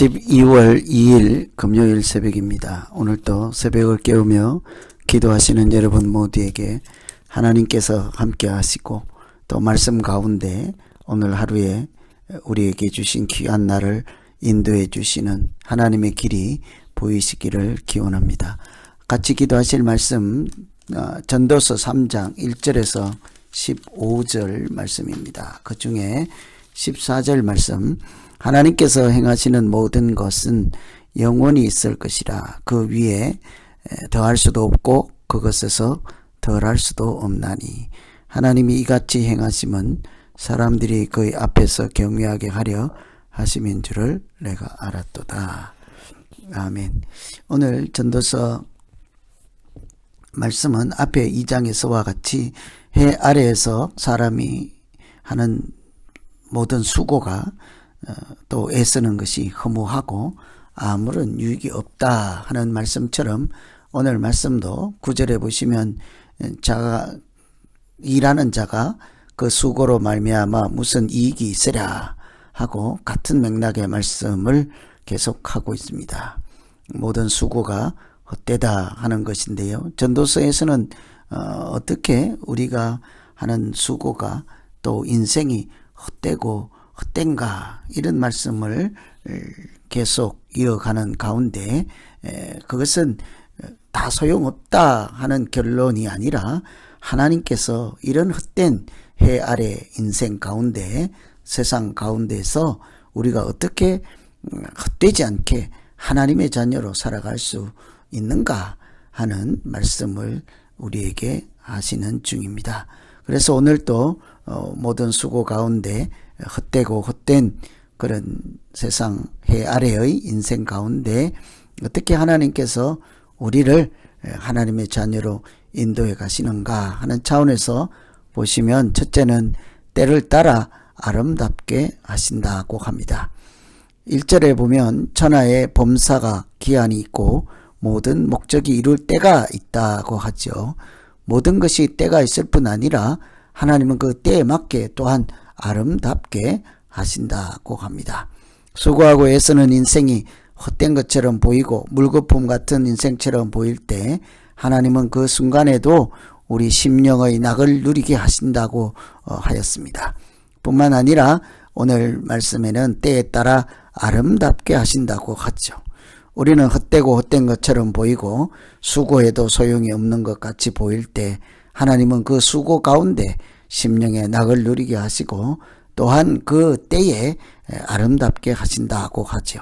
12월 2일 금요일 새벽입니다. 오늘도 새벽을 깨우며 기도하시는 여러분 모두에게 하나님께서 함께 하시고 또 말씀 가운데 오늘 하루에 우리에게 주신 귀한 날을 인도해 주시는 하나님의 길이 보이시기를 기원합니다. 같이 기도하실 말씀 어, 전도서 3장 1절에서 15절 말씀입니다. 그 중에 14절 말씀 하나님께서 행하시는 모든 것은 영원히 있을 것이라 그 위에 더할 수도 없고 그것에서 덜할 수도 없나니 하나님이 이같이 행하심은 사람들이 그의 앞에서 경외하게 하려 하심인 줄을 내가 알았도다. 아멘. 오늘 전도서 말씀은 앞에 2장에서와 같이 해 아래에서 사람이 하는 모든 수고가 어, 또 애쓰는 것이 허무하고 아무런 유익이 없다 하는 말씀처럼 오늘 말씀도 구절에 보시면 자가 일하는 자가 그 수고로 말미암아 무슨 이익이 있으랴 하고 같은 맥락의 말씀을 계속하고 있습니다. 모든 수고가 헛되다 하는 것인데요. 전도서에서는 어, 어떻게 우리가 하는 수고가 또 인생이 헛되고 헛된가 이런 말씀을 계속 이어가는 가운데 그것은 다 소용없다 하는 결론이 아니라 하나님께서 이런 헛된 해 아래 인생 가운데 세상 가운데서 우리가 어떻게 헛되지 않게 하나님의 자녀로 살아갈 수 있는가 하는 말씀을 우리에게 하시는 중입니다. 그래서 오늘 또 어, 모든 수고 가운데 헛되고 헛된 그런 세상 해 아래의 인생 가운데 어떻게 하나님께서 우리를 하나님의 자녀로 인도해 가시는가 하는 차원에서 보시면 첫째는 때를 따라 아름답게 하신다고 합니다. 1절에 보면 천하의 범사가 기한이 있고 모든 목적이 이룰 때가 있다고 하죠. 모든 것이 때가 있을 뿐 아니라 하나님은 그 때에 맞게 또한 아름답게 하신다고 합니다. 수고하고 애쓰는 인생이 헛된 것처럼 보이고 물거품 같은 인생처럼 보일 때 하나님은 그 순간에도 우리 심령의 낙을 누리게 하신다고 어, 하였습니다. 뿐만 아니라 오늘 말씀에는 때에 따라 아름답게 하신다고 하죠. 우리는 헛되고 헛된 것처럼 보이고 수고해도 소용이 없는 것 같이 보일 때 하나님은 그 수고 가운데 심령의 낙을 누리게 하시고 또한 그 때에 아름답게 하신다고 하죠.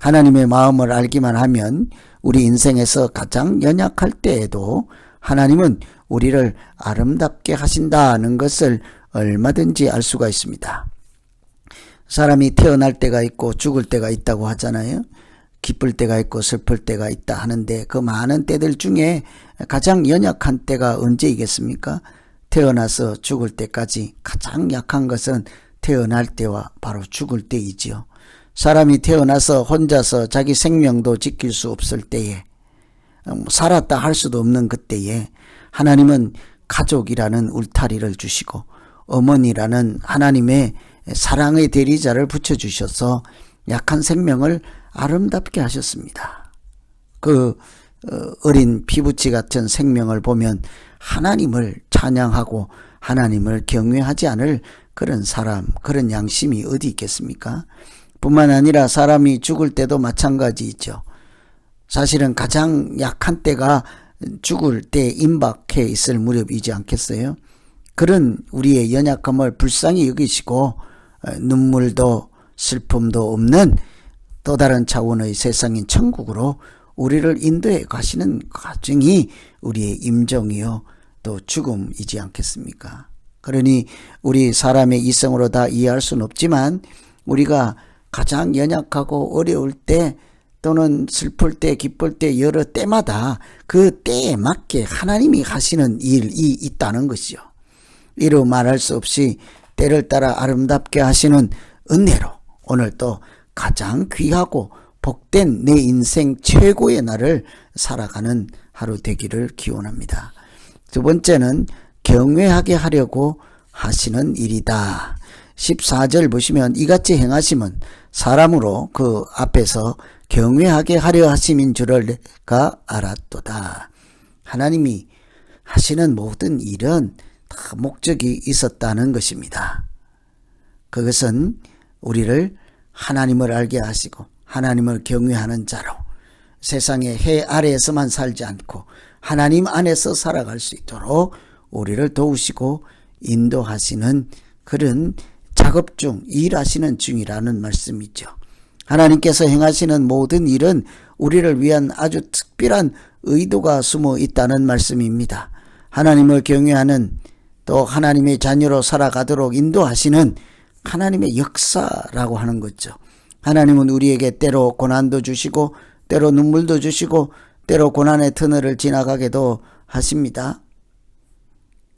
하나님의 마음을 알기만 하면 우리 인생에서 가장 연약할 때에도 하나님은 우리를 아름답게 하신다는 것을 얼마든지 알 수가 있습니다. 사람이 태어날 때가 있고 죽을 때가 있다고 하잖아요. 기쁠 때가 있고 슬플 때가 있다 하는데 그 많은 때들 중에 가장 연약한 때가 언제이겠습니까? 태어나서 죽을 때까지 가장 약한 것은 태어날 때와 바로 죽을 때이지요. 사람이 태어나서 혼자서 자기 생명도 지킬 수 없을 때에 음, 살았다 할 수도 없는 그때에 하나님은 가족이라는 울타리를 주시고 어머니라는 하나님의 사랑의 대리자를 붙여주셔서 약한 생명을 아름답게 하셨습니다. 그 어, 어린 피부치 같은 생명을 보면 하나님을 찬양하고 하나님을 경외하지 않을 그런 사람, 그런 양심이 어디 있겠습니까? 뿐만 아니라 사람이 죽을 때도 마찬가지이죠. 사실은 가장 약한 때가 죽을 때 임박해 있을 무렵이지 않겠어요? 그런 우리의 연약함을 불쌍히 여기시고 어, 눈물도 슬픔도 없는 또 다른 차원의 세상인 천국으로 우리를 인도해 가시는 과정이 우리의 임종이요 또 죽음이지 않겠습니까? 그러니 우리 사람의 이성으로 다 이해할 수는 없지만 우리가 가장 연약하고 어려울 때 또는 슬플 때 기쁠 때 여러 때마다 그 때에 맞게 하나님이 하시는 일이 있다는 것이죠. 이루 말할 수 없이 때를 따라 아름답게 하시는 은혜로 오늘 또 가장 귀하고 복된 내 인생 최고의 날을 살아가는 하루 되기를 기원합니다. 두 번째는 경외하게 하려고 하시는 일이다. 14절 보시면 이같이 행하시면 사람으로 그 앞에서 경외하게 하려 하심인 줄을 내가 알았도다. 하나님이 하시는 모든 일은 다 목적이 있었다는 것입니다. 그것은 우리를 하나님을 알게 하시고 하나님을 경외하는 자로 세상의 해 아래에서만 살지 않고 하나님 안에서 살아갈 수 있도록 우리를 도우시고 인도하시는 그런 작업 중, 일하시는 중이라는 말씀이죠. 하나님께서 행하시는 모든 일은 우리를 위한 아주 특별한 의도가 숨어 있다는 말씀입니다. 하나님을 경외하는 또 하나님의 자녀로 살아가도록 인도하시는 하나님의 역사라고 하는 거죠. 하나님은 우리에게 때로 고난도 주시고 때로 눈물도 주시고 때로 고난의 터널을 지나가게도 하십니다.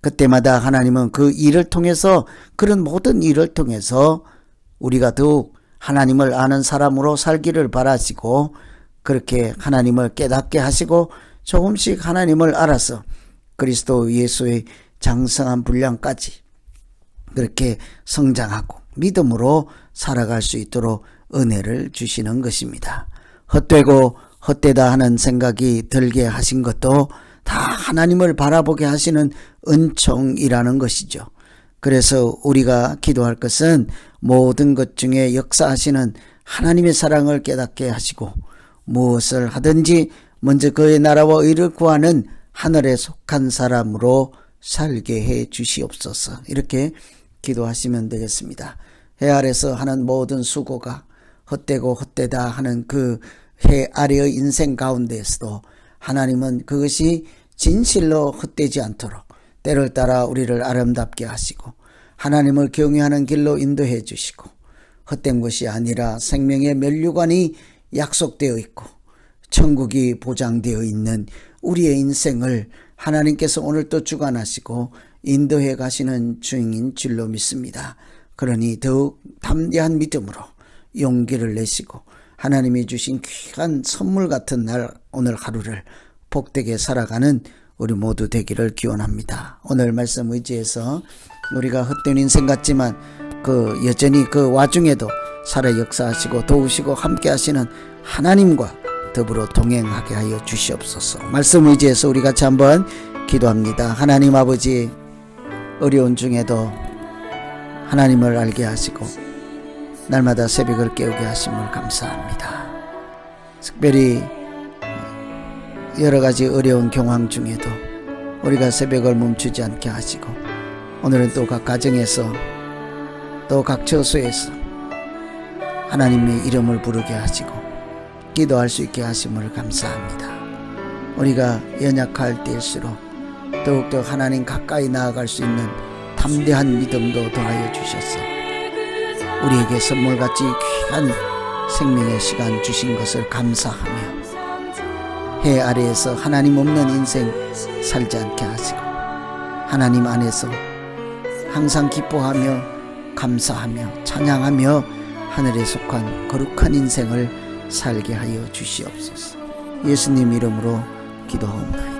그때마다 하나님은 그 일을 통해서 그런 모든 일을 통해서 우리가 더욱 하나님을 아는 사람으로 살기를 바라시고 그렇게 하나님을 깨닫게 하시고 조금씩 하나님을 알아서 그리스도 예수의 장성한 분량까지 그렇게 성장하고 믿음으로 살아갈 수 있도록 은혜를 주시는 것입니다. 헛되고 헛되다 하는 생각이 들게 하신 것도 다 하나님을 바라보게 하시는 은총이라는 것이죠. 그래서 우리가 기도할 것은 모든 것 중에 역사하시는 하나님의 사랑을 깨닫게 하시고 무엇을 하든지 먼저 그의 나라와 의를 구하는 하늘에 속한 사람으로 살게 해 주시옵소서. 이렇게 기도하시면 되겠습니다. 해 아래서 하는 모든 수고가 헛되고 헛되다 하는 그 해 아래의 인생 가운데에서도 하나님은 그것이 진실로 헛되지 않도록 때를 따라 우리를 아름답게 하시고 하나님을 경외하는 길로 인도해 주시고 헛된 것이 아니라 생명의 면류관이 약속되어 있고 천국이 보장되어 있는 우리의 인생을 하나님께서 오늘 또 주관하시고 인도해 가시는 중인 줄로 믿습니다. 그러니 더욱 담대한 믿음으로 용기를 내시고 하나님이 주신 귀한 선물 같은 날 오늘 하루를 복되게 살아가는 우리 모두 되기를 기원합니다. 오늘 말씀 의지해서 우리가 헛된 인생 같지만 그 여전히 그 와중에도 살아 역사하시고 도우시고 함께 하시는 하나님과 더불어 동행하게 하여 주시옵소서. 말씀 의지해서 우리 같이 한번 기도합니다. 하나님 아버지 어려운 중에도 하나님을 알게 하시고 날마다 새벽을 깨우게 하심을 감사합니다. 특별히 여러 가지 어려운 경황 중에도 우리가 새벽을 멈추지 않게 하시고 오늘은 또 각 가정에서 또 각 처소에서 하나님의 이름을 부르게 하시고 기도할 수 있게 하심을 감사합니다. 우리가 연약할 때일수록 더욱더 하나님 가까이 나아갈 수 있는 담대한 믿음도 더하여 주셔서 우리에게 선물같이 귀한 생명의 시간 주신 것을 감사하며 해 아래에서 하나님 없는 인생 살지 않게 하시고 하나님 안에서 항상 기뻐하며 감사하며 찬양하며 하늘에 속한 거룩한 인생을 살게 하여 주시옵소서. 예수님 이름으로. 아멘.